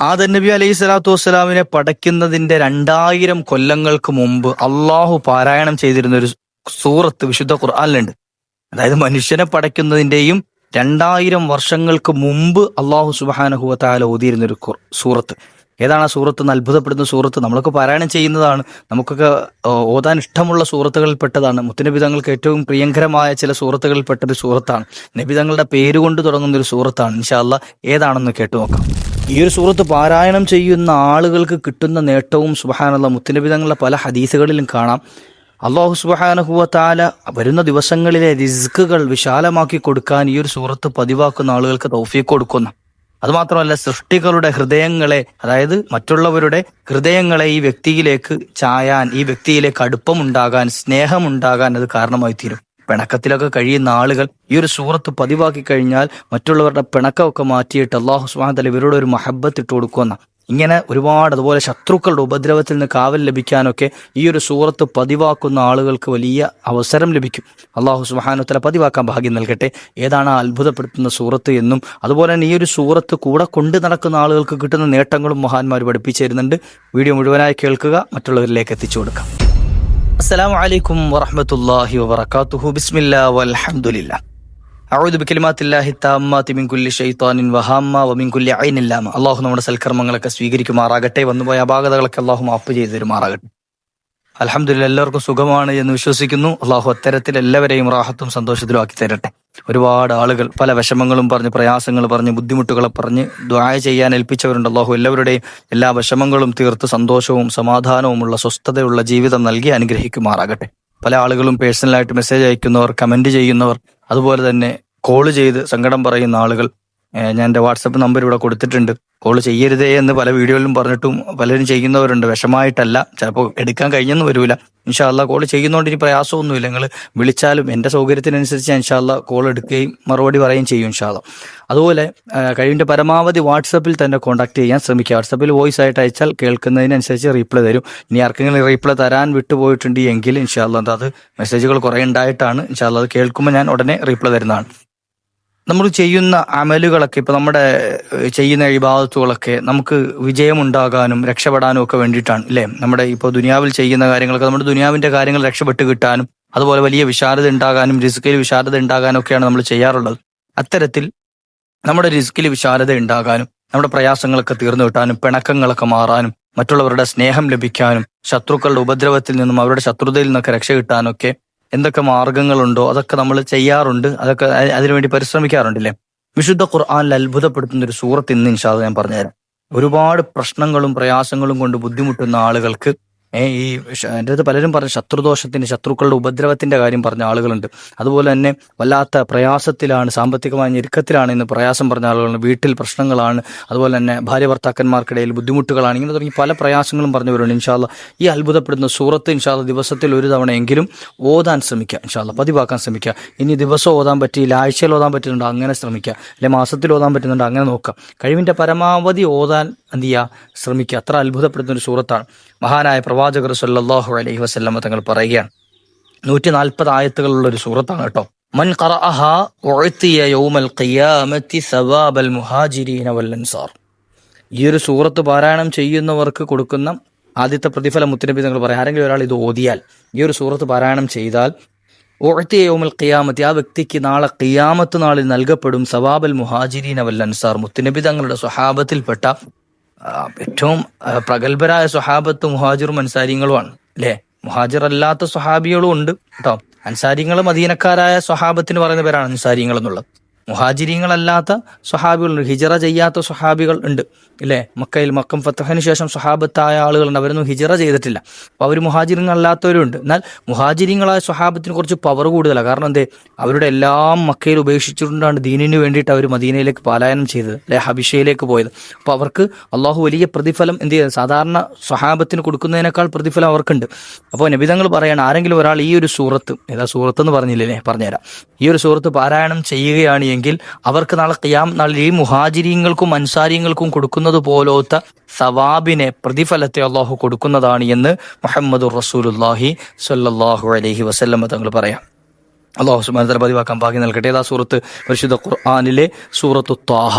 ആദൻ നബി അലൈഹി സ്വലാത്തു വസ്സലാമിനെ പടയ്ക്കുന്നതിന്റെ രണ്ടായിരം കൊല്ലങ്ങൾക്ക് മുമ്പ് അള്ളാഹു പാരായണം ചെയ്തിരുന്ന ഒരു സൂറത്ത് വിശുദ്ധ ഖുർആാനുണ്ട് അതായത് മനുഷ്യനെ പടയ്ക്കുന്നതിന്റെയും രണ്ടായിരം വർഷങ്ങൾക്ക് മുമ്പ് അള്ളാഹു സുബാനഹുവത്താല ഓതിയിരുന്ന ഒരു സൂറത്ത്. ഏതാണ് ആ സൂറത്ത് എന്ന് അത്ഭുതപ്പെടുന്ന സൂറത്ത്? നമ്മളൊക്കെ പാരായണം ചെയ്യുന്നതാണ്. നമുക്കൊക്കെ ഓതാൻ ഇഷ്ടമുള്ള സൂറത്തുകളിൽ പെട്ടതാണ്. മുത്തുനബിതങ്ങൾക്ക് ഏറ്റവും പ്രിയങ്കരമായ ചില സൂറത്തുകളിൽ പെട്ട ഒരു സൂറത്താണ്. നബിതങ്ങളുടെ പേരുകൊണ്ട് തുടങ്ങുന്ന ഒരു സൂറത്താണ്. ഇൻഷാല്ല ഏതാണെന്ന് കേട്ടു നോക്കാം. ഈ ഒരു സൂറത്ത് പാരായണം ചെയ്യുന്ന ആളുകൾക്ക് കിട്ടുന്ന നേട്ടവും സുബഹാനുള്ള മുത്തുനബിതങ്ങളുടെ പല ഹദീസുകളിലും കാണാം. അള്ളാഹു സുബഹാനഹുവത്താല വരുന്ന ദിവസങ്ങളിലെ റിസ്കുകൾ വിശാലമാക്കി കൊടുക്കാൻ ഈ ഒരു സൂറത്ത് പതിവാക്കുന്ന ആളുകൾക്ക് തൗഫീഖ് കൊടുക്കുന്ന. അതുമാത്രമല്ല സൃഷ്ടികളുടെ ഹൃദയങ്ങളെ അതായത് മറ്റുള്ളവരുടെ ഹൃദയങ്ങളെ ഈ വ്യക്തിയിലേക്ക് ചായാൻ ഈ വ്യക്തിയിലേക്ക് അടുപ്പമുണ്ടാകാൻ സ്നേഹമുണ്ടാകാൻ അത് കാരണമായി തീരും പിണക്കത്തിലൊക്കെ കഴിയുന്ന ആളുകൾ ഈ ഒരു സൂറത്ത് പതിവാക്കി കഴിഞ്ഞാൽ മറ്റുള്ളവരുടെ പിണക്കമൊക്കെ മാറ്റിയിട്ട് അള്ളാഹു സുബാൻ ഇവരോട് ഒരു മഹബത്ത് ഇട്ട് കൊടുക്കുന്ന ഇങ്ങനെ ഒരുപാട് അതുപോലെ ശത്രുക്കളുടെ ഉപദ്രവത്തിൽ നിന്ന് കാവൽ ലഭിക്കാനൊക്കെ ഈ ഒരു സൂറത്ത് പതിവാക്കുന്ന ആളുകൾക്ക് വലിയ അവസരം ലഭിക്കും. അള്ളാഹു സുബാനുത്തല പതിവാക്കാൻ ഭാഗ്യം നൽകട്ടെ. ഏതാണ് ആ അത്ഭുതപ്പെടുത്തുന്ന സൂറത്ത് എന്നും അതുപോലെ തന്നെ ഈ ഒരു സൂറത്ത് കൂടെ കൊണ്ടു നടക്കുന്ന ആളുകൾക്ക് കിട്ടുന്ന നേട്ടങ്ങളും മഹാന്മാർ പഠിപ്പിച്ചു തരുന്നുണ്ട് വീഡിയോ മുഴുവനായി കേൾക്കുക മറ്റുള്ളവരിലേക്ക് എത്തിച്ചു കൊടുക്കാം. അസ്സലാമു അലൈക്കും വറഹ്മത്തുള്ളാഹി വബറകാതുഹു. ബിസ്മില്ല വൽഹംദുലില്ലാ. മിൻ കുല്ലി ശൈത്താനിൻ വഹാമ്മ വമിൻ കുല്ലി ഐനിൻ ലാമ. അള്ളാഹു നമ്മുടെ സൽക്കർമ്മങ്ങളൊക്കെ സ്വീകരിക്കുമാറാകട്ടെ. വന്നുപോയ അപാകതകളൊക്കെ അള്ളാഹു മാപ്പ് ചെയ്തു തരുമാറാകട്ടെ. അലഹമുല്ല എല്ലാവർക്കും സുഖമാണ് എന്ന് വിശ്വസിക്കുന്നു. അള്ളാഹു അത്തരത്തിൽ എല്ലാവരെയും റാഹത്തും സന്തോഷത്തിലും ആക്കി തരട്ടെ. ഒരുപാട് ആളുകൾ പല വിഷമങ്ങളും പറഞ്ഞ് പ്രയാസങ്ങൾ പറഞ്ഞ് ബുദ്ധിമുട്ടുകളെ പറഞ്ഞ് ദ്വായ ചെയ്യാൻ ഏൽപ്പിച്ചവരുണ്ട്. അള്ളാഹു എല്ലാവരുടെയും എല്ലാ വിഷമങ്ങളും തീർത്ത് സന്തോഷവും സമാധാനവും ഉള്ള സ്വസ്ഥതയുള്ള ജീവിതം നൽകി അനുഗ്രഹിക്കുമാറാകട്ടെ. പല ആളുകളും പേഴ്സണലായിട്ട് മെസ്സേജ് അയക്കുന്നവർ കമന്റ് ചെയ്യുന്നവർ അതുപോലെ തന്നെ കോൾ ചെയ്ത് സങ്കടം പറയുന്ന ആളുകൾ ഞാൻ എന്റെ വാട്സപ്പ് നമ്പർ ഇവിടെ കൊടുത്തിട്ടുണ്ട്. കോൾ ചെയ്യരുതേ എന്ന് പല വീഡിയോയിലും പറഞ്ഞിട്ടും പലരും ചെയ്യുന്നവരുണ്ട്. വിഷമായിട്ടല്ല. ചിലപ്പോൾ എടുക്കാൻ കഴിഞ്ഞെന്ന് വരൂല. ഇൻഷാല്ല കോൾ ചെയ്യുന്നതുകൊണ്ട് ഇനി പ്രയാസമൊന്നുമില്ല. നിങ്ങൾ വിളിച്ചാലും എന്റെ സൗകര്യത്തിനനുസരിച്ച് ഇൻഷാല്ല കോൾ എടുക്കുകയും മറുപടി പറയുകയും ചെയ്യും ഇൻഷാല്ല അതുപോലെ കഴിവിന്റെ പരമാവധി വാട്സപ്പിൽ തന്നെ കോൺടാക്ട് ചെയ്യാൻ ശ്രമിക്കുക. വാട്സപ്പിൽ വോയിസ് ആയിട്ട് അയച്ചാൽ കേൾക്കുന്നതിനനുസരിച്ച് റീപ്ലൈ തരും. ഇനി ആർക്കെങ്കിലും റീപ്ലൈ തരാൻ വിട്ടുപോയിട്ടുണ്ട് എങ്കിൽ ഇൻഷാല്ല അത് മെസ്സേജുകൾ കുറേ ഉണ്ടായിട്ടാണ്. ഇൻഷാല്ല അത് കേൾക്കുമ്പോൾ ഞാൻ ഉടനെ റീപ്ലൈ തരുന്നതാണ്. നമ്മൾ ചെയ്യുന്ന അമലുകളൊക്കെ ഇപ്പൊ നമ്മുടെ ചെയ്യുന്ന ഇബാദത്തുകളൊക്കെ നമുക്ക് വിജയമുണ്ടാകാനും രക്ഷപ്പെടാനും ഒക്കെ വേണ്ടിയിട്ടാണ് അല്ലേ നമ്മുടെ ഇപ്പോൾ ദുനിയാവിൽ ചെയ്യുന്ന കാര്യങ്ങളൊക്കെ നമ്മുടെ ദുനിയാവിന്റെ കാര്യങ്ങൾ രക്ഷപ്പെട്ട് കിട്ടാനും അതുപോലെ വലിയ വിശാലത ഉണ്ടാകാനും റിസ്കിൽ വിശാലത ഉണ്ടാകാനും ഒക്കെയാണ് നമ്മൾ ചെയ്യാറുള്ളത്. അത്തരത്തിൽ നമ്മുടെ റിസ്കിൽ വിശാലത ഉണ്ടാകാനും നമ്മുടെ പ്രയാസങ്ങളൊക്കെ തീർന്നു കിട്ടാനും പിണക്കങ്ങളൊക്കെ മാറാനും മറ്റുള്ളവരുടെ സ്നേഹം ലഭിക്കാനും ശത്രുക്കളുടെ ഉപദ്രവത്തിൽ നിന്നും അവരുടെ ശത്രുതയിൽ നിന്നൊക്കെ രക്ഷ കിട്ടാനൊക്കെ എന്തൊക്കെ മാർഗങ്ങളുണ്ടോ അതൊക്കെ നമ്മൾ ചെയ്യാറുണ്ട് അതൊക്കെ അതിനുവേണ്ടി പരിശ്രമിക്കാറുണ്ടല്ലേ? വിശുദ്ധ ഖുർആാനിൽ അത്ഭുതപ്പെടുത്തുന്ന ഒരു സൂറത്ത് ഇന്ന് ഇൻഷാദ് ഞാൻ പറഞ്ഞുതരാം. ഒരുപാട് പ്രശ്നങ്ങളും പ്രയാസങ്ങളും കൊണ്ട് ബുദ്ധിമുട്ടുന്ന ആളുകൾക്ക് ഈ എന്റെ അടുത്ത് പലരും പറഞ്ഞ ശത്രുദോഷത്തിന്റെ ശത്രുക്കളുടെ ഉപദ്രവത്തിന്റെ കാര്യം പറഞ്ഞ ആളുകളുണ്ട്. അതുപോലെ തന്നെ വല്ലാത്ത പ്രയാസത്തിലാണ് സാമ്പത്തികമായ ഞെരുക്കത്തിലാണ് ഇന്ന് പ്രയാസം പറഞ്ഞ ആളുകളുണ്ട്. വീട്ടിൽ പ്രശ്നങ്ങളാണ് അതുപോലെ തന്നെ ഭാര്യ ഭർത്താക്കന്മാർക്കിടയിൽ ബുദ്ധിമുട്ടുകളാണ് ഇങ്ങനെ തുടങ്ങി പല പ്രയാസങ്ങളും പറഞ്ഞവരുണ്ട്. ഇൻഷാല്ല ഈ അത്ഭുതപ്പെടുന്ന സൂറത്ത് ഇൻഷാല്ല ദിവസത്തിൽ ഒരു തവണയെങ്കിലും ഓതാൻ ശ്രമിക്കുക ഇൻഷാല്ല പതിവാക്കാൻ ശ്രമിക്കുക. ഇനി ദിവസം ഓതാൻ പറ്റിയില്ല ആഴ്ചയിൽ ഓതാൻ പറ്റുന്നുണ്ടോ അങ്ങനെ ശ്രമിക്കുക. അല്ലെ മാസത്തിൽ ഓതാൻ പറ്റുന്നുണ്ടോ അങ്ങനെ നോക്കുക. കഴിവിന്റെ പരമാവധി ഓതാൻ എന്ത് ശ്രമിക്കുക. അത്ര അത്ഭുതപ്പെടുന്ന ഒരു സൂറത്താണ്. മഹാനായ പ്രവാചകർ സല്ലാഹു അലൈഹി വസല്ലമ തങ്ങൾ പറയുകയാണ്. നൂറ്റി നാൽപ്പത് ആയത്തുകളുള്ള ഒരു സൂറത്താണ് കേട്ടോ. മൻ ഖറഅഹ ഉഅ്തിയ യൗമൽ ഖിയാമത്തി സവാബൽ മുഹാജിരീന വൽ അൻസാർ. ഈ ഒരു സൂറത്ത് പാരായണം ചെയ്യുന്നവർക്ക് കൊടുക്കുന്ന ആദ്യത്തെ പ്രതിഫലം മുത്തനബി തങ്ങൾ പറയാം ആരെങ്കിലും ഒരാൾ ഇത് ഓതിയാൽ ഈ ഒരു സൂറത്ത് പാരായണം ചെയ്താൽ ഉഴത്തിയ യോമൽ ഖിയാമത്തി ആ വ്യക്തിക്ക് നാളെ ഖിയാമത്ത് നാളിൽ നൽകപ്പെടും സവാബൽ മുഹാജിരീൻ അവൽ അൻസാർ. മുത്തനബി തങ്ങളുടെ സ്വഹാബത്തിൽപ്പെട്ട ഏറ്റവും പ്രഗത്ഭരായ സ്വഹാബത്ത് മുഹാജിറും അൻസാരിങ്ങളുമാണ് അല്ലേ? മുഹാജിർ അല്ലാത്ത സ്വഹാബികളും ഉണ്ട് കേട്ടോ? അൻസാരിങ്ങൾ മദീനക്കാരായ സ്വഹാബത്തിന് പറയുന്ന പേരാണ് അൻസാരിങ്ങൾ എന്നുള്ളത്. മുഹാജിരിങ്ങളല്ലാത്ത സ്വഹാബികളുണ്ട്. ഹിജറ ചെയ്യാത്ത സ്വഹാബികൾ ഉണ്ട്. ഇല്ലേ? മക്കയിൽ മക്കം ഫത്തഹിന് ശേഷം സ്വഹാബത്തായ ആളുകളുണ്ട്. അവരൊന്നും ഹിജറ ചെയ്തിട്ടില്ല. അപ്പോൾ അവർ മുഹാജിരിങ്ങളല്ലാത്തവരുണ്ട്. എന്നാൽ മുഹാജിരിങ്ങളായ സ്വഹാബത്തിന് കുറച്ച് പവർ കൂടുതലാണ് കാരണം എന്തേ? അവരുടെ എല്ലാം മക്കയിൽ ഉപേക്ഷിച്ചുകൊണ്ടാണ് ദീനിന് വേണ്ടിയിട്ട് അവർ മദീനയിലേക്ക് പലായനം ചെയ്തത്. അല്ലെ? ഹബിഷയിലേക്ക് പോയത്. അപ്പോൾ അവർക്ക് അള്ളാഹു വലിയ പ്രതിഫലം എന്ത് ചെയ്യുന്നത് സാധാരണ സ്വഹാബത്തിന് കൊടുക്കുന്നതിനേക്കാൾ പ്രതിഫലം അവർക്കുണ്ട്. അപ്പോൾ നബിതങ്ങൾ പറയാണ് ആരെങ്കിലും ഒരാൾ ഈ ഒരു സൂറത്ത് ഏതാ സൂറത്ത് എന്ന് പറഞ്ഞില്ലേ? പറഞ്ഞുതരാം. ഈ ഒരു സൂറത്ത് പാരായണം ചെയ്യുകയാണ് എങ്കിൽ അവർക്ക് നാളെ ഖിയാം നാളെ ഈ മുഹാജിരിങ്ങൾക്കും അൻസാരിങ്ങൾക്കും കൊടുക്കുന്നത് പോലത്തെ സവാബിനെ പ്രതിഫലത്തെ അള്ളാഹു കൊടുക്കുന്നതാണ് എന്ന് മുഹമ്മദ് റസൂലുല്ലാഹി സ്വല്ലല്ലാഹു അലഹി വസല്ലമ തങ്ങൾ പറയാം. അള്ളാഹു തആല പതിവാക്കാൻ ഭാഗ്യം നൽകട്ടെ. ഏതാ സൂറത്ത് പരിശുദ്ധ ഖുർആാനിലെ സൂറത്തു ത്വാഹ.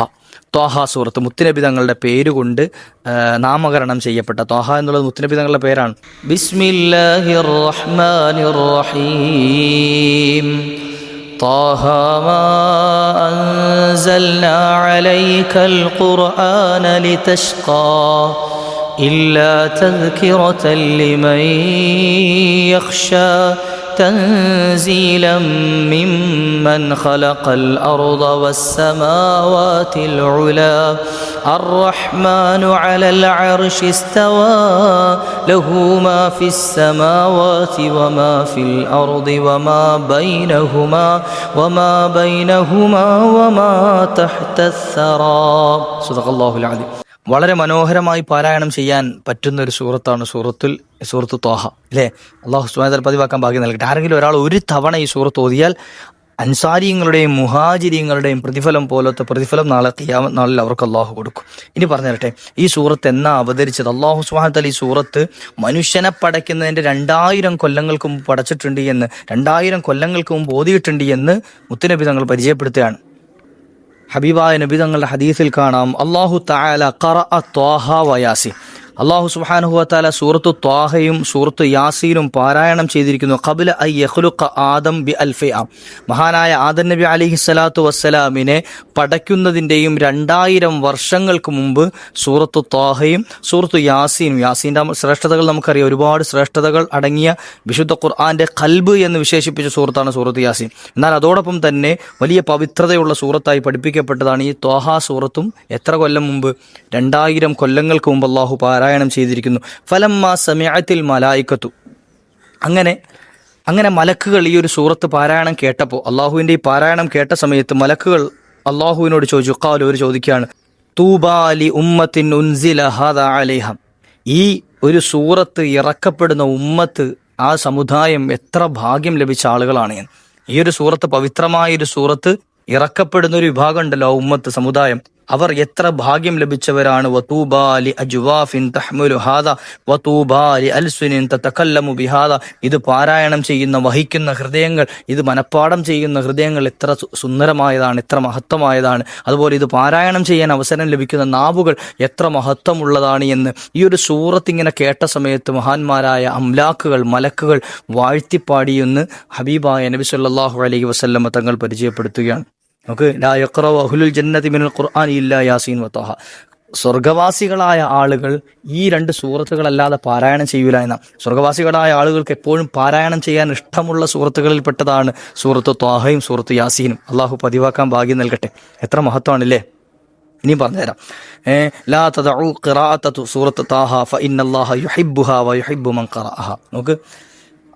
ത്വാഹ സൂറത്ത് മുത്തുനബി തങ്ങളുടെ പേരുകൊണ്ട് കൊണ്ട് നാമകരണം ചെയ്യപ്പെട്ട ത്വാഹ എന്നുള്ളത് മുത്തുനബി തങ്ങളുടെ പേരാണ്. ബിസ്മില്ലാഹിർ റഹ്മാനിർ റഹീം. طه ما أنزلنا عليك القرآن لتشقى إلا تذكرة لمن يخشى تنزيلا ممن خلق الأرض والسماوات العلا. الرحمن على العرش استوى له ما في السماوات وما في الأرض وما بينهما وما بينهما وما تحت الثرى. صدق الله العظيم. വളരെ മനോഹരമായി പാരായണം ചെയ്യാൻ പറ്റുന്ന ഒരു സൂറത്താണ് സൂറത്തുൽ സൂറത്ത് തോഹ അല്ലേ? അള്ളാഹു സുബാന പതിവാക്കാൻ ഭാഗ്യം നൽകട്ടെ. ആരെങ്കിലും ഒരാൾ ഒരു തവണ ഈ സൂറത്ത് ഓതിയാൽ അൻസാരിയങ്ങളുടെയും മുഹാജിരിയങ്ങളുടെയും പ്രതിഫലം പോലത്തെ പ്രതിഫലം നാളെ തീയാ നാളിൽ അവർക്ക് അള്ളാഹു കൊടുക്കും. ഇനി പറഞ്ഞു തരട്ടെ ഈ സൂറത്ത് എന്നാ അവതരിച്ചത്? അള്ളാഹു സുഹാത്തൽ ഈ സൂറത്ത് മനുഷ്യനെ പടയ്ക്കുന്നതിന്റെ രണ്ടായിരം കൊല്ലങ്ങൾക്ക് മുമ്പ് പടച്ചിട്ടുണ്ട് എന്ന് രണ്ടായിരം കൊല്ലങ്ങൾക്ക് മുമ്പ് ഓതിയിട്ടുണ്ട് എന്ന് മുത്തുനബി തങ്ങൾ പരിചയപ്പെടുത്തുകയാണ്. ഹബീബായ നബി തങ്ങളുടെ ഹദീസിൽ കാണാം അള്ളാഹു തായാല ഖറ ത്വാഹ വയാസി അള്ളാഹു സുബാനുഹുവത്താല സൂറത്ത് ത്വാഹയും സൂറത്തു യാസീനും പാരായണം ചെയ്തിരിക്കുന്നു. കബില ഐ യഹ്ലുഖ ആദം ബി അൽഫിയ മഹാനായ ആദം നബി അലിഹി സ്വലാത്തു വസ്സലാമിനെ പടയ്ക്കുന്നതിന്റെയും രണ്ടായിരം വർഷങ്ങൾക്ക് മുമ്പ് സൂറത്തു ത്വാഹയും സൂറത്തു യാസീനും യാസീന്റെ ശ്രേഷ്ഠതകൾ നമുക്കറിയാം. ഒരുപാട് ശ്രേഷ്ഠതകൾ അടങ്ങിയ വിശുദ്ധ ഖുർആാന്റെ കൽബ് എന്ന് വിശേഷിപ്പിച്ച സൂറത്താണ് സൂറത്ത് യാസീൻ. എന്നാൽ അതോടൊപ്പം തന്നെ വലിയ പവിത്രതയുള്ള സൂറത്തായി പഠിപ്പിക്കപ്പെട്ടതാണ് ഈ ത്വാഹ സൂറത്തും എത്ര കൊല്ലം മുമ്പ്? രണ്ടായിരം കൊല്ലങ്ങൾക്ക് മുമ്പ് അള്ളാഹു പാരായണം ചെയ്തിരിക്കുന്നു. ഫലം മാ സമയത്തിൽ മലായിക്കത്തു. അങ്ങനെ അങ്ങനെ മലക്കുകൾ ഈ ഒരു സൂറത്ത് പാരായണം കേട്ടപ്പോൾ അള്ളാഹുവിന്റെ ഈ പാരായണം കേട്ട സമയത്ത് മലക്കുകൾ അള്ളാഹുവിനോട് ചോദിച്ചു ഖാലു ഒരു ചോദിക്കുകയാണ് തൂബാലി ഉമ്മത്തിൻ ഉൻസില ഹാദ അലേഹം. ഈ ഒരു സൂറത്ത് ഇറക്കപ്പെടുന്ന ഉമ്മത്ത് ആ സമുദായം എത്ര ഭാഗ്യം ലഭിച്ച ആളുകളാണ്. ഈ ഒരു സൂറത്ത് പവിത്രമായ ഒരു സൂറത്ത് ഇറക്കപ്പെടുന്ന ഒരു വിഭാഗം ഉണ്ടല്ലോ ഉമ്മത്ത് സമുദായം. അവർ എത്ര ഭാഗ്യം ലഭിച്ചവരാണ്. അൽസുനിൻ തതകല്ലമു ഇത് പാരായണം ചെയ്യുന്ന വഹിക്കുന്ന ഹൃദയങ്ങൾ ഇത് മനഃപ്പാടം ചെയ്യുന്ന ഹൃദയങ്ങൾ എത്ര സുന്ദരമായതാണ് എത്ര മഹത്വമായതാണ്. അതുപോലെ ഇത് പാരായണം ചെയ്യാൻ അവസരം ലഭിക്കുന്ന നാവുകൾ എത്ര മഹത്വമുള്ളതാണ് എന്ന് ഈ ഒരു സൂറത്ത് ഇങ്ങനെ കേട്ട സമയത്ത് മഹാന്മാരായ അംലാക്കുകൾ മലക്കുകൾ വാഴ്ത്തിപ്പാടിയെന്ന് ഹബീബായ നബി സല്ലാഹു അലൈഹി വസല്ലമ തങ്ങൾ പരിചയപ്പെടുത്തുകയാണ്. നമുക്ക് ജന്നതി മിനൽ ഖുർആൻ ഇല്ല യാസീൻ വത്തോഹ സ്വർഗവാസികളായ ആളുകൾ ഈ രണ്ട് സൂറത്തുകളല്ലാതെ പാരായണം ചെയ്യൂല എന്ന. സ്വർഗവാസികളായ ആളുകൾക്ക് എപ്പോഴും പാരായണം ചെയ്യാൻ ഇഷ്ടമുള്ള സൂറത്തുകളിൽപ്പെട്ടതാണ് സൂറത്ത് ത്വാഹയും സൂറത്ത് യാസീനും. അള്ളാഹു പതിവാക്കാൻ ഭാഗ്യം നൽകട്ടെ. എത്ര മഹത്വമാണല്ലേ ഇനിയും പറഞ്ഞുതരാം. ലാ തദഉ സൂറത്ത് ഫ വ യുഹിബ്ബു മൻ നോക്ക്.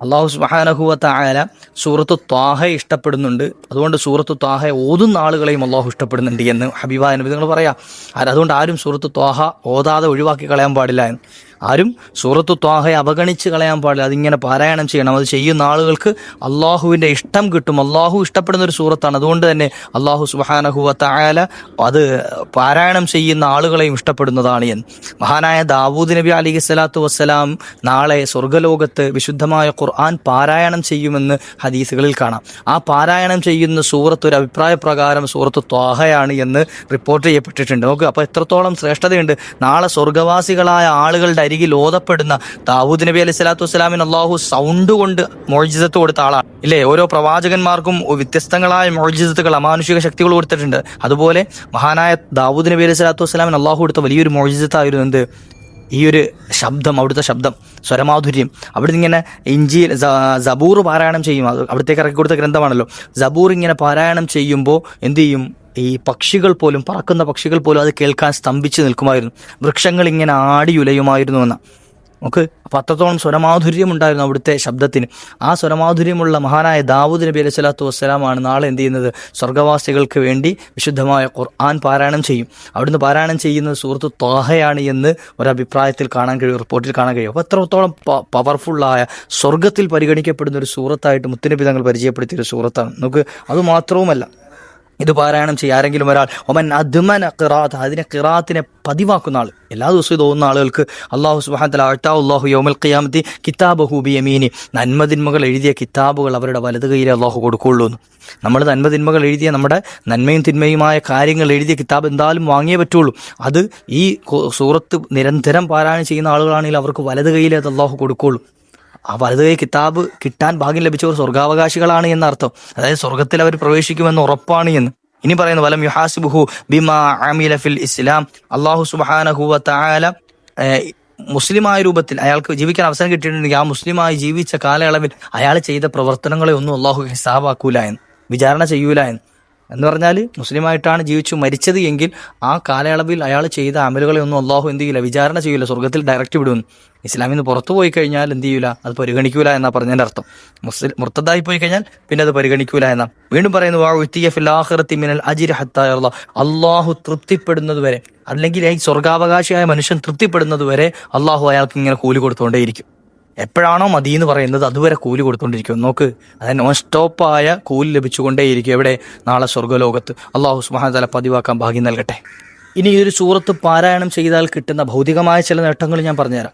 അള്ളാഹു സുബ്ഹാനഹു ആയാല സൂറത്ത് ത്വാഹ ഇഷ്ടപ്പെടുന്നുണ്ട്. അതുകൊണ്ട് സൂറത്ത് ത്വാഹ ഓതുന്ന ആളുകളെയും അള്ളാഹു ഇഷ്ടപ്പെടുന്നുണ്ട് എന്ന് ഹബീബ നബി നിങ്ങൾ പറയാം. അതുകൊണ്ട് ആരും സൂറത്ത് ത്വാഹ ഓതാതെ ഒഴിവാക്കി കളയാൻ പാടില്ല എന്ന്. ആരും സൂറത്ത് ത്വാഹയെ അവഗണിച്ച് കളയാൻ പാടില്ല. അതിങ്ങനെ പാരായണം ചെയ്യണം. അത് ചെയ്യുന്ന ആളുകൾക്ക് അള്ളാഹുവിന്റെ ഇഷ്ടം കിട്ടും. അള്ളാഹു ഇഷ്ടപ്പെടുന്ന ഒരു സൂറത്താണ്. അതുകൊണ്ട് തന്നെ അള്ളാഹു സുബാനഹുവ തായാല അത് പാരായണം ചെയ്യുന്ന ആളുകളെയും ഇഷ്ടപ്പെടുന്നതാണ് എന്ന്. മഹാനായ ദാവൂദ് നബി അലി സ്വലാത്തു വസ്സലാം നാളെ സ്വർഗലോകത്ത് വിശുദ്ധമായ ഖുർആൻ പാരായണം ചെയ്യുമെന്ന് ഹദീസുകളിൽ കാണാം. ആ പാരായണം ചെയ്യുന്ന സൂറത്ത് ഒരു അഭിപ്രായ പ്രകാരം സൂറത്ത് ത്വാഹയാണ് എന്ന് റിപ്പോർട്ട് ചെയ്യപ്പെട്ടിട്ടുണ്ട്. നോക്കുക അപ്പോൾ എത്രത്തോളം ശ്രേഷ്ഠതയുണ്ട്. നാളെ സ്വർഗവാസികളായ ആളുകളുടെ അരികിൽ ഓതപ്പെടുന്ന ദാവൂദ് നബി അലൈഹി സ്വലാത്തു വസ്സലാമിന് അള്ളാഹു സൗണ്ട് കൊണ്ട് മോഴിജിതത്ത് കൊടുത്ത ആളാണ്. ഇല്ലേ? ഓരോ പ്രവാചകന്മാർക്കും വ്യത്യസ്തങ്ങളായ മോഴിജിതത്തുകൾ അമാനുഷിക ശക്തികൾ കൊടുത്തിട്ടുണ്ട്. അതുപോലെ മഹാനായ ദാവൂദ് നബി അലൈഹി സ്വലാത്തു വസ്സലാമിന് അള്ളാഹു കൊടുത്ത വലിയൊരു മോജിസത്തായിരുന്നു എന്ത്? ഈ ഒരു ശബ്ദം അവിടുത്തെ ശബ്ദം സ്വരമാധുര്യം. അവിടുന്ന് ഇങ്ങനെ ഇഞ്ചി ജബൂർ പാരായണം ചെയ്യും. അവിടത്തേക്ക് ഇറക്കി കൊടുത്ത ഗ്രന്ഥമാണല്ലോ. ജബൂർ ഇങ്ങനെ പാരായണം ചെയ്യുമ്പോൾ എന്ത് ചെയ്യും? ഈ പക്ഷികൾ പോലും പറക്കുന്ന പക്ഷികൾ പോലും അത് കേൾക്കാൻ സ്തംഭിച്ച് നിൽക്കുമായിരുന്നു. വൃക്ഷങ്ങൾ ഇങ്ങനെ ആടിയുലയുമായിരുന്നു എന്ന് നമുക്ക് അപ്പം അത്രത്തോളം സ്വരമാധുര്യം ഉണ്ടായിരുന്നു അവിടുത്തെ ശബ്ദത്തിന്. ആ സ്വരമാധുര്യമുള്ള മഹാനായ ദാവൂദ് നബി അലൈഹി സ്വലാത്തു വസ്സലാമാണ് നാളെ എന്ത് ചെയ്യുന്നത്? സ്വർഗവാസികൾക്ക് വേണ്ടി വിശുദ്ധമായ ഖുർആൻ പാരായണം ചെയ്യും. അവിടുന്ന് പാരായണം ചെയ്യുന്നത് സുഹൃത്ത് ത്വാഹയാണ് എന്ന് ഒരഭിപ്രായത്തിൽ കാണാൻ കഴിയും റിപ്പോർട്ടിൽ കാണാൻ കഴിയും. അപ്പോൾ അത്രത്തോളം പവർഫുള്ളായ സ്വർഗത്തിൽ പരിഗണിക്കപ്പെടുന്ന ഒരു സൂറത്തായിട്ട് മുത്തുനബി തങ്ങൾ പരിചയപ്പെടുത്തിയ ഒരു സൂറത്താണ് നമുക്ക് അത് മാത്രവുമല്ല ഇത് പാരായണം ചെയ്യുക. ആരെങ്കിലും ഒരാൾ ഒമൻ അദ്മന ഖിറാത്ത് അതിനെ ഖിറാത്തിനെ പതിവാക്കുന്ന ആൾ. എല്ലാ ദിവസവും തോന്നുന്ന ആളുകൾക്ക് അള്ളാഹു സുബാൻ അഴ്ത്താ യോമൽ ഖിയാമത്തി കിതാബ് ഹൂബി യമീനി നന്മതിന്മകൾ എഴുതിയ കിതാബുകൾ അവരുടെ വലത് കയ്യിൽ അള്ളാഹു എന്ന്. നമ്മൾ നന്മതിന്മകൾ എഴുതിയ നമ്മുടെ നന്മയും തിന്മയുമായ കാര്യങ്ങൾ എഴുതിയ കിതാബ് എന്തായാലും വാങ്ങിയേ പറ്റുള്ളൂ. അത് ഈ സൂറത്ത് നിരന്തരം പാരായണം ചെയ്യുന്ന ആളുകളാണെങ്കിൽ അവർക്ക് വലത് കയ്യിൽ അത് അള്ളാഹു കൊടുക്കുള്ളൂ ആ വലത് കൈ കിതാബ് കിട്ടാൻ ഭാഗ്യം ലഭിച്ചവർ സ്വർഗാവകാശികളാണ് എന്നർത്ഥം. അതായത് സ്വർഗത്തിൽ അവർ പ്രവേശിക്കുമെന്ന് ഉറപ്പാണ് എന്ന്. ഇനി പറയുന്നു വലം യുഹാസിബുഹു ബിമാ അമീല ഫിൽ ഇസ്ലാം. അള്ളാഹു സുബ്ഹാനഹു വ മുസ്ലിമായ രൂപത്തിൽ അയാൾക്ക് ജീവിക്കാൻ അവസരം കിട്ടിയിട്ടുണ്ടെങ്കിൽ ആ മുസ്ലിമായി ജീവിച്ച കാലയളവിൽ അയാൾ ചെയ്ത പ്രവർത്തനങ്ങളെ ഒന്നും അള്ളാഹു ഹിസാബാക്കൂല എന്ന് വിചാരണ ചെയ്യൂല എന്ന്. എന്ന് പറഞ്ഞാൽ മുസ്ലിമായിട്ടാണ് ജീവിച്ചു മരിച്ചത് എങ്കിൽ ആ കാലയളവിൽ അയാൾ ചെയ്ത അമലുകളെ ഒന്നും അള്ളാഹു എന്ത് ചെയ്യില്ല വിചാരണ ചെയ്യില്ല സ്വർഗത്തിൽ ഡയറക്റ്റ് വിടുന്നു ഇസ്ലാമിൽ നിന്ന് പുറത്തു പോയി കഴിഞ്ഞാൽ എന്ത് ചെയ്യൂല? അത് പരിഗണിക്കൂല എന്നാ പറഞ്ഞതിന്റെ അർത്ഥം. മുസ്ലിം മുർത്തതായി പോയി കഴിഞ്ഞാൽ പിന്നെ അത് പരിഗണിക്കൂല എന്നാ. വീണ്ടും പറയുന്നു മിനൽ അജിർ ഹത്താ യർള. അള്ളാഹു തൃപ്തിപ്പെടുന്നത് വരെ അല്ലെങ്കിൽ ഈ സ്വർഗാവകാശിയായ മനുഷ്യൻ തൃപ്തിപ്പെടുന്നത് വരെ അള്ളാഹു അയാൾക്ക് ഇങ്ങനെ കൂലി കൊടുത്തുകൊണ്ടേയിരിക്കും എപ്പോഴാണോ മതി എന്ന് പറയുന്നത് അതുവരെ കൂലി കൊടുത്തുകൊണ്ടിരിക്കും നോക്ക് അതായത് നോൺ സ്റ്റോപ്പായ കൂലി ലഭിച്ചുകൊണ്ടേയിരിക്കും എവിടെ നാളെ സ്വർഗലോകത്ത്. അള്ളാഹു സുബാന പതിവാക്കാൻ ഭാഗ്യം നൽകട്ടെ. ഇനി ഈ ഒരു സൂറത്ത് പാരായണം ചെയ്താൽ കിട്ടുന്ന ഭൗതികമായ ചില നേട്ടങ്ങൾ ഞാൻ പറഞ്ഞുതരാം.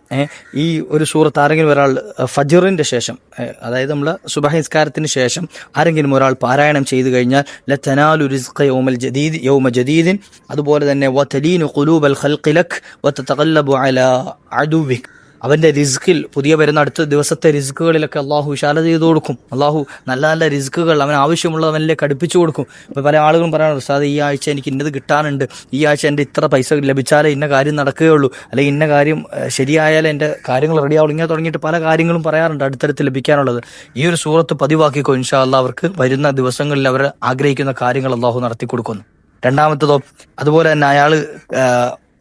ഈ ഒരു സൂറത്ത് ആരെങ്കിലും ഒരാൾ ഫജറിന്റെ ശേഷം അതായത് നമ്മൾ സുബഹിസ്കാരത്തിന് ശേഷം ആരെങ്കിലും ഒരാൾ പാരായണം ചെയ്തു കഴിഞ്ഞാൽ ലത്തനാലു റിസ്ഖ യോമൽ ജദീദ് യോമ ജദീദിൻ അതുപോലെ തന്നെ വതലീനു ഖുലൂബൽ ഖൽഖിലക് വതതഖല്ലബു അലാ അദുവിക്. അവന്റെ റിസ്കിൽ പുതിയ വരുന്ന അടുത്ത ദിവസത്തെ റിസ്ക്കുകളിലൊക്കെ അള്ളാഹു വിശാല ചെയ്തു കൊടുക്കും. അള്ളാഹു നല്ല നല്ല റിസ്ക്കുകൾ അവൻ ആവശ്യമുള്ളത് അവനിലേക്ക് അടുപ്പിച്ചു കൊടുക്കും. ഇപ്പൊ പല ആളുകളും പറയാറുണ്ട് സാർ ഈ ആഴ്ച എനിക്ക് ഇന്നത് കിട്ടാനുണ്ട്. ഈ ആഴ്ച എന്റെ ഇത്ര പൈസ ലഭിച്ചാലേ ഇന്ന കാര്യം നടക്കുകയുള്ളൂ. അല്ലെങ്കിൽ ഇന്ന കാര്യം ശരിയായാലേ എന്റെ കാര്യങ്ങൾ റെഡിയാവുള്ളൂ ഇങ്ങനെ തുടങ്ങിയിട്ട് പല കാര്യങ്ങളും പറയാറുണ്ട് അടുത്തടുത്ത് ലഭിക്കാനുള്ളത്. ഈ ഒരു സൂറത്ത് പതിവാക്കിക്കോ ഇൻഷാ അള്ളാഹ് അവർക്ക് വരുന്ന ദിവസങ്ങളിൽ അവർ ആഗ്രഹിക്കുന്ന കാര്യങ്ങൾ അള്ളാഹു നടത്തി കൊടുക്കുന്നു രണ്ടാമത്തതോ അതുപോലെ തന്നെ അയാൾ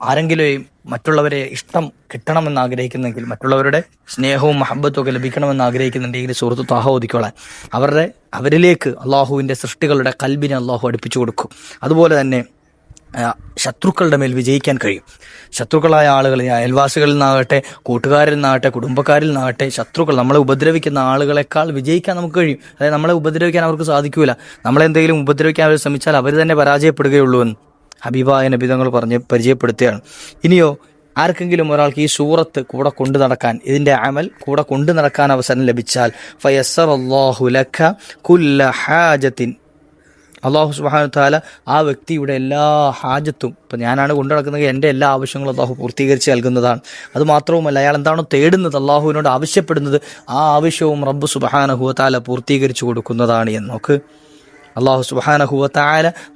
ആരെങ്കിലും മറ്റുള്ളവരെ ഇഷ്ടം കിട്ടണമെന്ന് ആഗ്രഹിക്കുന്നെങ്കിൽ മറ്റുള്ളവരുടെ സ്നേഹവും മഹബത്തും ഒക്കെ ലഭിക്കണമെന്ന് ആഗ്രഹിക്കുന്നുണ്ടെങ്കിൽ സുഹൃത്ത് താഹ ഒതുക്കോളാൻ അവരുടെ അവരിലേക്ക് അള്ളാഹുവിന്റെ സൃഷ്ടികളുടെ കൽബിനെ അള്ളാഹു അടുപ്പിച്ചു കൊടുക്കും. അതുപോലെ തന്നെ ശത്രുക്കളുടെ മേൽ വിജയിക്കാൻ കഴിയും. ശത്രുക്കളായ ആളുകൾ അയൽവാസികളിൽ നിന്നാകട്ടെ കൂട്ടുകാരിൽ നിന്നാകട്ടെ കുടുംബക്കാരിൽ നിന്നാകട്ടെ ശത്രുക്കൾ നമ്മളെ ഉപദ്രവിക്കുന്ന ആളുകളെക്കാൾ വിജയിക്കാൻ നമുക്ക് കഴിയും. അതായത് നമ്മളെ ഉപദ്രവിക്കാൻ അവർക്ക് സാധിക്കില്ല നമ്മളെന്തെങ്കിലും ഉപദ്രവിക്കാൻ അവർ ശ്രമിച്ചാൽ അവർ തന്നെ പരാജയപ്പെടുകയുള്ളൂ എന്ന്. ഹബീബായ നബിതങ്ങൾ പറഞ്ഞ് പരിചയപ്പെടുത്തുകയാണ്. ഇനിയോ ആർക്കെങ്കിലും ഒരാൾക്ക് ഈ സൂറത്ത് കൂടെ കൊണ്ടു നടക്കാൻ ഇതിന്റെ അമൽ കൂടെ കൊണ്ടു നടക്കാൻ അവസരം ലഭിച്ചാൽ ഫയസർ അള്ളാഹു കുല്ല ഹാജത്തിൻ. അള്ളാഹു സുബാനു താല ആ വ്യക്തിയുടെ എല്ലാ ഹാജത്തും ഇപ്പം ഞാനാണ് കൊണ്ടു നടക്കുന്നത് എന്റെ എല്ലാ ആവശ്യങ്ങളും അള്ളാഹു പൂർത്തീകരിച്ച് നൽകുന്നതാണ്. അത് മാത്രവുമല്ല അയാൾ എന്താണോ തേടുന്നത് അള്ളാഹുവിനോട് ആവശ്യപ്പെടുന്നത് ആ ആവശ്യവും റബ്ബ് സുബാനഹുവ താല പൂർത്തീകരിച്ചു കൊടുക്കുന്നതാണ് എന്ന്. നോക്ക്. അള്ളാഹു സുബാനഹുവ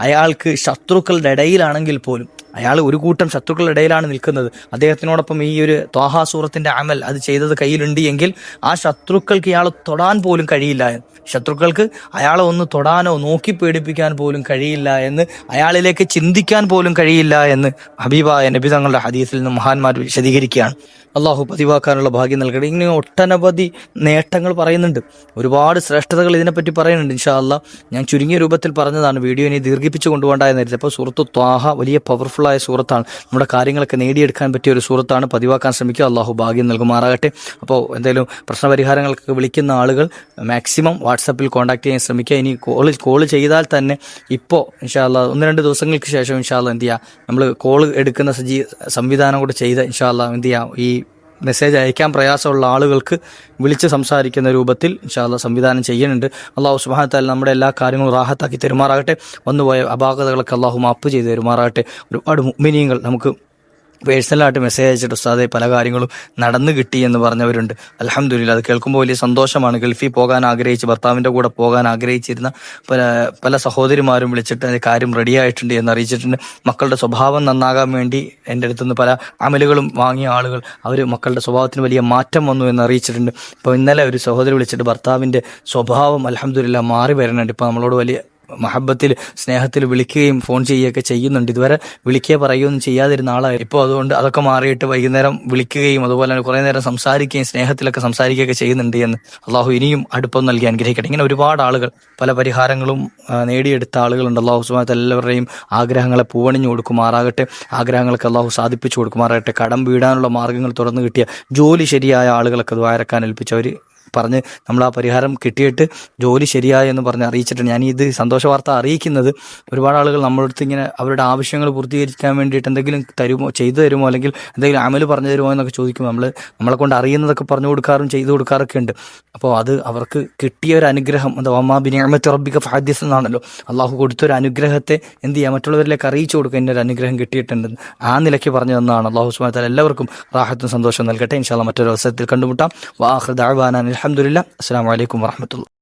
അയാൾക്ക് ശത്രുക്കളുടെ ഇടയിലാണെങ്കിൽ പോലും അയാൾ ഒരു കൂട്ടം ശത്രുക്കളുടെ ഇടയിലാണ് നിൽക്കുന്നത്. അദ്ദേഹത്തിനോടൊപ്പം ഈ ഒരു ത്വാഹാസൂറത്തിന്റെ അമൽ അത് ചെയ്തത് കയ്യിലുണ്ട് എങ്കിൽ ആ ശത്രുക്കൾക്ക് ഇയാൾ തൊടാൻ പോലും കഴിയില്ല. ശത്രുക്കൾക്ക് അയാളെ ഒന്ന് തൊടാനോ നോക്കി പേടിപ്പിക്കാൻ പോലും കഴിയില്ല എന്ന് അയാളിലേക്ക് ചിന്തിക്കാൻ പോലും കഴിയില്ല എന്ന് ഹബീബായ നബി തങ്ങളുടെ ഹദീസിൽ നിന്ന് മഹാന്മാർ വിശദീകരിക്കുകയാണ്. അള്ളാഹു പതിവാക്കാനുള്ള ഭാഗ്യം നൽകട്ടെ. ഇങ്ങനെ ഒട്ടനവധി നേട്ടങ്ങൾ പറയുന്നുണ്ട്. ഒരുപാട് ശ്രേഷ്ഠതകൾ ഇതിനെപ്പറ്റി പറയുന്നുണ്ട്. ഇൻഷാ അല്ലാ ഞാൻ ചുരുങ്ങിയ രൂപത്തിൽ പറഞ്ഞതാണ്. വീഡിയോ ഇനി ദീർഘിപ്പിച്ചു കൊണ്ടുപോകേണ്ട കരുതി. അപ്പോൾ സുഹൃത്തു ത്വാഹ വലിയ പവർഫുള്ളായ സൂറത്താണ് നമ്മുടെ കാര്യങ്ങളൊക്കെ നേടിയെടുക്കാൻ പറ്റിയ ഒരു സൂറത്താണ് പതിവാക്കാൻ ശ്രമിക്കുക. അള്ളാഹു ഭാഗ്യം നൽകുമാറാകട്ടെ. അപ്പോൾ എന്തെങ്കിലും പ്രശ്നപരിഹാരങ്ങൾക്ക് വിളിക്കുന്ന ആളുകൾ മാക്സിമം വാട്സപ്പിൽ കോൺടാക്ട് ചെയ്യാൻ ശ്രമിക്കുക. ഇനി കോൾ കോൾ ചെയ്താൽ തന്നെ ഇപ്പോൾ ഇൻഷാല്ല ഒന്ന് രണ്ട് ദിവസങ്ങൾക്ക് ശേഷം ഇൻഷാല്ല എന്ത് ചെയ്യുക നമ്മൾ കോൾ എടുക്കുന്ന സജീ സംവിധാനം കൂടെ ചെയ്ത് ഇൻഷാല്ല എന്ത് ചെയ്യുക ഈ മെസ്സേജ് അയക്കാൻ പ്രയാസമുള്ള ആളുകൾക്ക് വിളിച്ച് സംസാരിക്കുന്ന രൂപത്തിൽ ഇൻഷാല്ല സംവിധാനം ചെയ്യുന്നുണ്ട്. അള്ളാഹു സുബാനത്താൽ നമ്മുടെ എല്ലാ കാര്യങ്ങളും റാഹത്താക്കി തെരുമാറാകട്ടെ. വന്നുപോയ അപാകതകളൊക്കെ അള്ളാഹു മാപ്പ് ചെയ്ത് തെരുമാറാകട്ടെ. ഒരുപാട് മിനിയങ്ങൾ നമുക്ക് പേഴ്സണലായിട്ട് മെസ്സേജ് അയച്ചിട്ട് ഉസ്താദെ പല കാര്യങ്ങളും നടന്നു കിട്ടി എന്ന് പറഞ്ഞവരുണ്ട്. അലഹമ്മദില്ല അത് കേൾക്കുമ്പോൾ വലിയ സന്തോഷമാണ്. ഗൾഫിൽ പോകാൻ ആഗ്രഹിച്ച് ഭർത്താവിന്റെ കൂടെ പോകാൻ ആഗ്രഹിച്ചിരുന്ന പല പല സഹോദരിമാരും വിളിച്ചിട്ട് അതിന്റെ കാര്യം റെഡിയായിട്ടുണ്ട് എന്ന് അറിയിച്ചിട്ടുണ്ട്. മക്കളുടെ സ്വഭാവം നന്നാകാൻ വേണ്ടി എന്റെ അടുത്തുനിന്ന് പല അമലുകളും വാങ്ങിയ ആളുകൾ അവർ മക്കളുടെ സ്വഭാവത്തിന് വലിയ മാറ്റം വന്നു എന്ന് അറിയിച്ചിട്ടുണ്ട്. ഇപ്പോൾ ഇന്നലെ ഒരു സഹോദരി വിളിച്ചിട്ട് ഭർത്താവിന്റെ സ്വഭാവം അലഹമ്മദില്ല മാറി വരുന്നുണ്ട് ഇപ്പോൾ നമ്മളോട് വലിയ മഹബത്തിൽ സ്നേഹത്തിൽ വിളിക്കുകയും ഫോൺ ചെയ്യുകയൊക്കെ ചെയ്യുന്നുണ്ട്. ഇതുവരെ വിളിക്കുക പറയുകയൊന്നും ചെയ്യാതിരുന്ന ആളായി. ഇപ്പോൾ അതുകൊണ്ട് അതൊക്കെ മാറിയിട്ട് വൈകുന്നേരം വിളിക്കുകയും അതുപോലെ തന്നെ കുറേ നേരം സംസാരിക്കുകയും സ്നേഹത്തിലൊക്കെ സംസാരിക്കുകയൊക്കെ ചെയ്യുന്നുണ്ട് എന്ന് അള്ളാഹു ഇനിയും അടുപ്പം നൽകി അനുഗ്രഹിക്കട്ടെ. ഇങ്ങനെ ഒരുപാട് ആളുകൾ പല പരിഹാരങ്ങളും നേടിയെടുത്ത ആളുകളുണ്ട്. അള്ളാഹു സുബാത്ത് എല്ലാവരുടെയും ആഗ്രഹങ്ങളെ പൂവണിഞ്ഞു കൊടുക്കുമാറാകട്ടെ. ആഗ്രഹങ്ങൾക്ക് അള്ളാഹു സാധിപ്പിച്ചു കൊടുക്കുമാറാകട്ടെ. കടം വീടാനുള്ള മാർഗങ്ങൾ തുറന്നു കിട്ടിയ ജോലി ശരിയായ ആളുകളൊക്കെ ദ്വാരക്കാൻ ഏൽപ്പിച്ചവർ പറഞ്ഞ് നമ്മൾ ആ പരിഹാരം കിട്ടിയിട്ട് ജോലി ശരിയായി എന്ന് പറഞ്ഞ് അറിയിച്ചിട്ടുണ്ട്. ഞാൻ ഇത് സന്തോഷ വാർത്ത അറിയിക്കുന്നത് ഒരുപാട് ആളുകൾ നമ്മളടുത്ത് ഇങ്ങനെ അവരുടെ ആവശ്യങ്ങൾ പൂർത്തീകരിക്കാൻ വേണ്ടിയിട്ട് എന്തെങ്കിലും തരുമോ ചെയ്തു തരുമോ അല്ലെങ്കിൽ എന്തെങ്കിലും അമൽ പറഞ്ഞു തരുമോ എന്നൊക്കെ ചോദിക്കും നമ്മൾ നമ്മളെ കൊണ്ട് അറിയുന്നതൊക്കെ പറഞ്ഞു കൊടുക്കാറും ചെയ്തു കൊടുക്കാറൊക്കെ ഉണ്ട്. അപ്പോൾ അത് അവർക്ക് കിട്ടിയ ഒരു അനുഗ്രഹം എന്താ അമ്മ ബിനിയമത്ത് റബ്ബിക ഫാദ്യസ് എന്നാണല്ലോ. അള്ളാഹു കൊടുത്തൊരു അനുഗ്രഹത്തെ എന്ത് ചെയ്യുക മറ്റുള്ളവരിലേക്ക് അറിയിച്ചു കൊടുക്കുക. ഒരു അനുഗ്രഹം കിട്ടിയിട്ടുണ്ട്. ആ നിലയ്ക്ക് പറഞ്ഞു അള്ളാഹു സുബാൻ എല്ലാവർക്കും റാഹത്തും സന്തോഷം നൽകട്ടെ. ഇൻഷാല്ല മറ്റൊരു അവസരത്തിൽ കണ്ടുമുട്ടാം. വാഹ് ദാവാനാൻ അലഹമുല്ല അസ്സാം വലൈക്കും വാഹമത്തുള്ള